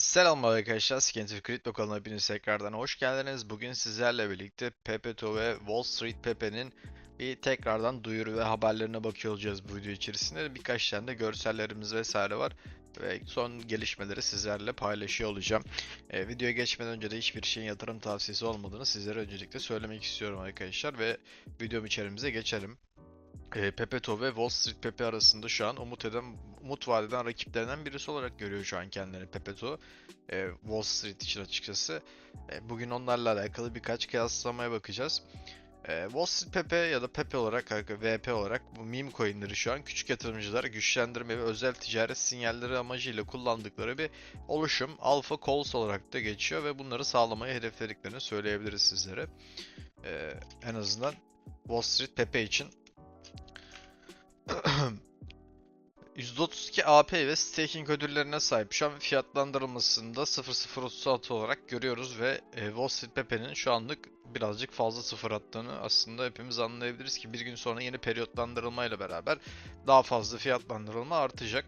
Selam arkadaşlar, Scientific Crypto kanalına hepiniz tekrardan hoş geldiniz. Bugün sizlerle birlikte Pepeto ve Wall Street Pepe'nin bir tekrardan duyuru ve haberlerine bakıyor olacağız bu video içerisinde. Birkaç tane de görsellerimiz vesaire var ve son gelişmeleri sizlerle paylaşıyor olacağım. Ee, videoya geçmeden önce de hiçbir şeyin yatırım tavsiyesi olmadığını sizlere öncelikle söylemek istiyorum arkadaşlar ve videom içerimize geçelim. E, Pepeto ve Wall Street Pepe arasında şu an umut eden, umut vaat rakiplerinden birisi olarak görüyor şu an kendini Pepeto. E, Wall Street için açıkçası. E, bugün onlarla alakalı birkaç kıyaslamaya bakacağız. E, Wall Street Pepe ya da Pepe olarak, VP olarak bu meme coinleri şu an küçük yatırımcılar güçlendirme ve özel ticaret sinyalleri amacıyla kullandıkları bir oluşum Alpha Calls olarak da geçiyor ve bunları sağlamayı hedeflediklerini söyleyebiliriz sizlere. E, en azından Wall Street Pepe için %32 AP ve staking ödüllerine sahip. Şu an fiyatlandırılmasında 0036 olarak görüyoruz ve e, Wall Street Pepe'nin şu anlık birazcık fazla sıfır attığını aslında hepimiz anlayabiliriz ki bir gün sonra yeni periyotlandırılma ile beraber daha fazla fiyatlandırılma artacak.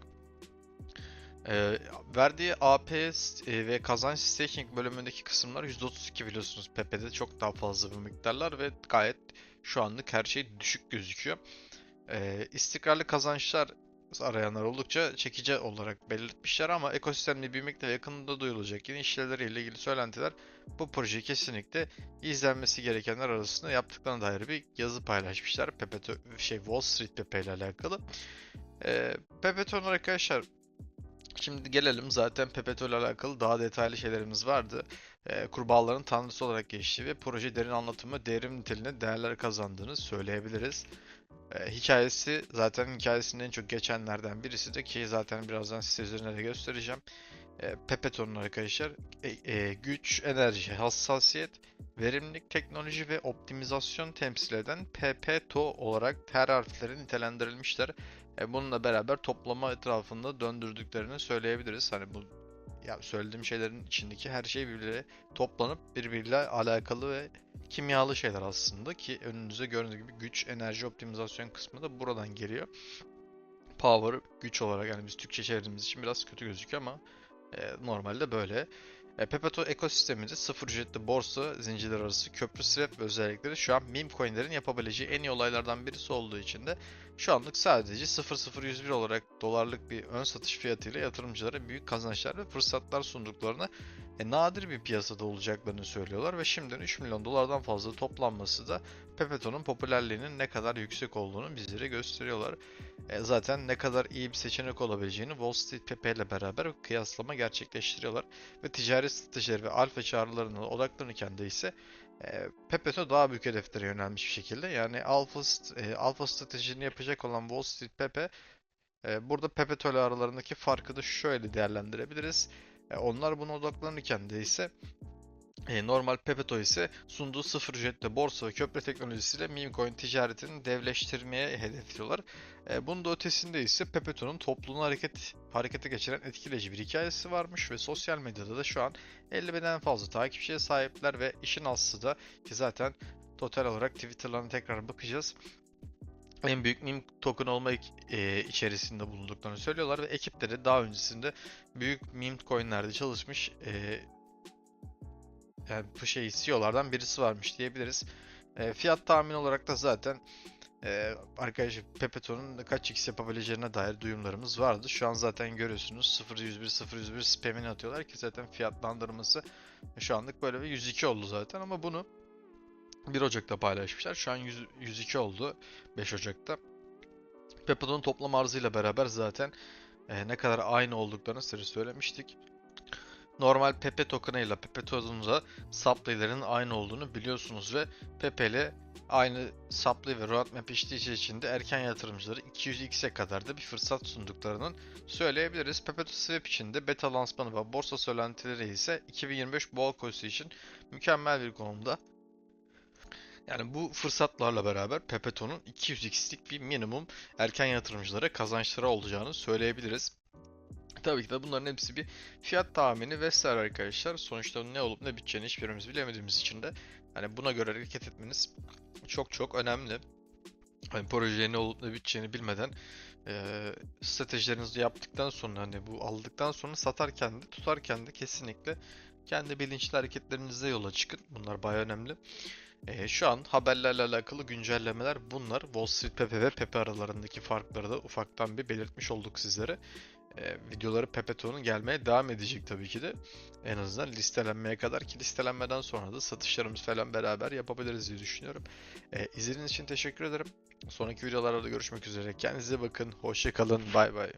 E, verdiği AP e, ve kazanç staking bölümündeki kısımlar %32 biliyorsunuz Pepe'de çok daha fazla bu miktarlar ve gayet şu anlık her şey düşük gözüküyor. E, istikrarlı kazançlar arayanlar oldukça çekici olarak belirtmişler ama ekosistemle büyümekle yakında duyulacak yeni işlevleriyle ilgili söylentiler bu projeyi kesinlikle izlenmesi gerekenler arasında yaptıklarına dair bir yazı paylaşmışlar. Pepe şey Wall Street Pepe ile alakalı. Ee, Pepeton arkadaşlar Şimdi gelelim zaten Pepeto ile alakalı daha detaylı şeylerimiz vardı. Ee, kurbağaların tanrısı olarak geçtiği ve proje derin anlatımı devrim niteliğinde değerler kazandığını söyleyebiliriz. E, hikayesi zaten hikayesinin en çok geçenlerden birisi de ki zaten birazdan size üzerine de göstereceğim. E, Pepeton'un arkadaşlar e, e, güç, enerji, hassasiyet, verimlilik, teknoloji ve optimizasyon temsil eden PPTO olarak her harfleri nitelendirilmişler. E, bununla beraber toplama etrafında döndürdüklerini söyleyebiliriz. Hani bu ya söylediğim şeylerin içindeki her şey birbirine toplanıp birbiriyle alakalı ve kimyalı şeyler aslında ki önünüze gördüğünüz gibi güç, enerji optimizasyon kısmı da buradan geliyor. Power güç olarak yani biz Türkçe çevirdiğimiz için biraz kötü gözüküyor ama e, normalde böyle. E, Pepeto ekosisteminde sıfır ücretli borsa zincirler arası köprü swap özellikleri şu an meme coinlerin yapabileceği en iyi olaylardan birisi olduğu için de şu anlık sadece 0.01 olarak dolarlık bir ön satış fiyatıyla yatırımcılara büyük kazançlar ve fırsatlar sunduklarını e, nadir bir piyasada olacaklarını söylüyorlar ve şimdiden 3 milyon dolardan fazla toplanması da Pepeto'nun popülerliğinin ne kadar yüksek olduğunu bizlere gösteriyorlar. E, zaten ne kadar iyi bir seçenek olabileceğini Wall Street Pepe ile beraber kıyaslama gerçekleştiriyorlar ve ticari stratejileri ve alfa çağrılarına odaklanırken de ise e, Pepeto daha büyük hedeflere yönelmiş bir şekilde. Yani alfa, e, alfa stratejini yapacak olan Wall Street Pepe e, burada Pepeto ile aralarındaki farkı da şöyle değerlendirebiliriz. E, onlar buna odaklanırken de ise e, normal Pepeto ise sunduğu sıfır ücretli borsa ve köprü teknolojisiyle meme coin ticaretini devleştirmeye hedefliyorlar. E, bunun da ötesinde ise Pepeto'nun topluluğunu hareket, harekete geçiren etkileyici bir hikayesi varmış ve sosyal medyada da şu an 50 binden fazla takipçiye sahipler ve işin aslı da ki zaten total olarak Twitter'larına tekrar bakacağız en büyük meme token olma e, içerisinde bulunduklarını söylüyorlar ve ekipleri daha öncesinde büyük meme coinlerde çalışmış e, yani bu şey CEO'lardan birisi varmış diyebiliriz. E, fiyat tahmini olarak da zaten e, arkadaşlar Pepeto'nun kaç x yapabileceğine dair duyumlarımız vardı. Şu an zaten görüyorsunuz 0.101 0.101 spamini atıyorlar ki zaten fiyatlandırması şu anlık böyle bir 102 oldu zaten ama bunu 1 Ocak'ta paylaşmışlar. Şu an 100, 102 oldu 5 Ocak'ta. Pepeto'nun toplam arzıyla beraber zaten e, ne kadar aynı olduklarını size söylemiştik. Normal Pepe token'ı ile Pepe token'da supply'lerin aynı olduğunu biliyorsunuz ve Pepe ile aynı supply ve roadmap işleyeceği için de erken yatırımcıları 200x'e kadar da bir fırsat sunduklarının söyleyebiliriz. Pepe Swap için de beta lansmanı ve borsa söylentileri ise 2025 boğa koşusu için mükemmel bir konumda. Yani bu fırsatlarla beraber Pepeto'nun 200x'lik bir minimum erken yatırımcılara kazançları olacağını söyleyebiliriz. Tabii ki de bunların hepsi bir fiyat tahmini vesaire arkadaşlar. Sonuçta ne olup ne biteceğini hiçbirimiz bilemediğimiz için de hani buna göre hareket etmeniz çok çok önemli. Hani projeye ne olup ne biteceğini bilmeden Eee stratejilerinizi yaptıktan sonra hani bu aldıktan sonra satarken de tutarken de kesinlikle kendi bilinçli hareketlerinizle yola çıkın. Bunlar bayağı önemli. Eee, şu an haberlerle alakalı güncellemeler bunlar. Wall Street Pepe ve Pepe aralarındaki farkları da ufaktan bir belirtmiş olduk sizlere. Eee, videoları Pepe To'nun gelmeye devam edecek tabii ki de. En azından listelenmeye kadar ki listelenmeden sonra da satışlarımız falan beraber yapabiliriz diye düşünüyorum. Eee izlediğiniz için teşekkür ederim. Sonraki videolarda da görüşmek üzere. Kendinize bakın. Hoşça kalın. Bay bay.